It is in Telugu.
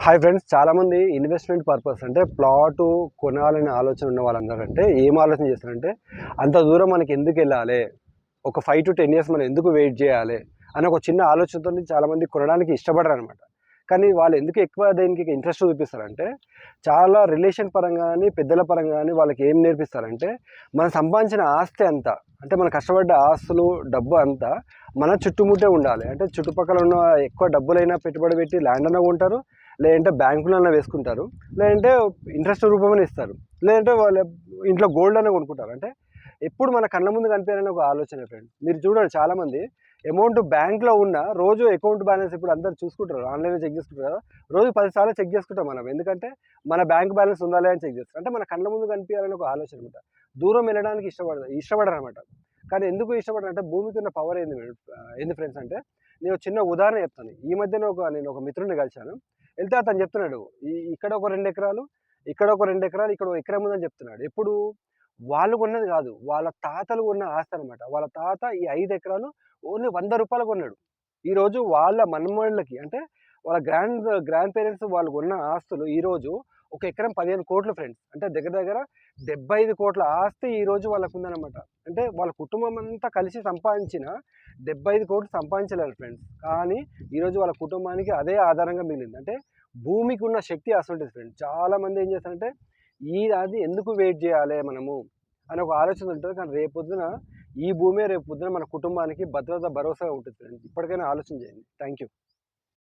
హాయ్ ఫ్రెండ్స్ చాలామంది ఇన్వెస్ట్మెంట్ పర్పస్ అంటే ప్లాట్ కొనాలనే ఆలోచన ఉన్న వాళ్ళందరంటే ఏం ఆలోచన చేస్తారంటే అంత దూరం మనకి ఎందుకు వెళ్ళాలి? ఒక ఫైవ్ టు టెన్ ఇయర్స్ మనం ఎందుకు వెయిట్ చేయాలి? అని ఒక చిన్న ఆలోచనతో చాలామంది కొనడానికి ఇష్టపడరు అనమాట కానీ వాళ్ళు ఎందుకు ఎక్కువ దేనికి ఇంట్రెస్ట్ చూపిస్తారంటే చాలా రిలేషన్ పరంగా కానీ పెద్దల పరంగా కానీ వాళ్ళకి ఏం నేర్పిస్తారంటే మనం సంపాదించిన ఆస్తి అంతా అంటే మనం కష్టపడ్డ ఆస్తులు డబ్బు అంతా మన చుట్టుముట్టే ఉండాలి. అంటే చుట్టుపక్కల ఉన్న ఎక్కువ డబ్బులైనా పెట్టుబడి పెట్టి ల్యాండ్ అన్న కొంటారు లేదంటే బ్యాంకులన్నా వేసుకుంటారు లేదంటే ఇంట్రెస్ట్ రూపంలో ఇస్తారు లేదంటే వాళ్ళ ఇంట్లో గోల్డ్ అన్న కొనుక్కుంటారు. అంటే ఎప్పుడు మన కళ్ళ ముందు కనిపించాలని ఒక ఆలోచన ఫ్రెండ్ మీరు చూడండి చాలామంది అమౌంట్ బ్యాంక్లో ఉన్న రోజు అకౌంట్ బ్యాలెన్స్ ఇప్పుడు అందరు చూసుకుంటారు. ఆన్లైన్లో చెక్ చేసుకుంటారు కదా. రోజు పదిసార్లు చెక్ చేసుకుంటాం మనం. ఎందుకంటే మన బ్యాంక్ బ్యాలెన్స్ ఉందా అని చెక్ చేస్తాం అంటే మన కళ్ళ ముందు కనిపించాలని ఒక ఆలోచన అనమాట దూరం వెళ్ళడానికి ఇష్టపడదు ఇష్టపడరు అనమాట కానీ ఎందుకు ఇష్టపడరు అంటే భూమికి ఉన్న పవర్ ఏంది ఏంది ఫ్రెండ్స్ అంటే నేను చిన్న ఉదాహరణ చెప్తాను. ఈ మధ్యన ఒక నేను ఒక మిత్రుడిని కలిశాను. వెళ్తే అతను చెప్తున్నాడు ఈ ఇక్కడ ఒక రెండు ఎకరాలు ఇక్కడ ఒక రెండు ఎకరాలు ఇక్కడ ఒక ఎకరం ఉందని చెప్తున్నాడు. ఎప్పుడు? వాళ్ళు కొన్నది కాదు. వాళ్ళ తాతలు కొన్న ఆస్తి అనమాట వాళ్ళ తాత ఈ ఐదు ఎకరాలు ఓన్లీ వంద రూపాయలు కొన్నాడు. ఈరోజు వాళ్ళ మనమళ్ళకి అంటే వాళ్ళ గ్రాండ్ గ్రాండ్ పేరెంట్స్ వాళ్ళు కొన్న ఆస్తులు ఈరోజు ఒక ఎకరం పదిహేను కోట్లు ఫ్రెండ్స్. అంటే దగ్గర దగ్గర డెబ్బై ఐదు కోట్ల ఆస్తి ఈరోజు వాళ్ళకు ఉందన్నమాట. అంటే వాళ్ళ కుటుంబం అంతా కలిసి సంపాదించిన డెబ్బై ఐదు కోట్లు సంపాదించలేరు ఫ్రెండ్స్. కానీ ఈరోజు వాళ్ళ కుటుంబానికి అదే ఆధారంగా మిగిలింది. అంటే భూమికి ఉన్న శక్తి అసలు ఫ్రెండ్స్. చాలామంది ఏం చేస్తారంటే ఈ అది ఎందుకు వెయిట్ చేయాలి మనము? అని ఒక ఆలోచన ఉంటుంది. కానీ రేపు పొద్దున ఈ భూమే రేపు పొద్దున మన కుటుంబానికి భద్రత భరోసా ఉంటుంది. ఇప్పటికైనా ఆలోచన చేయండి. Thank you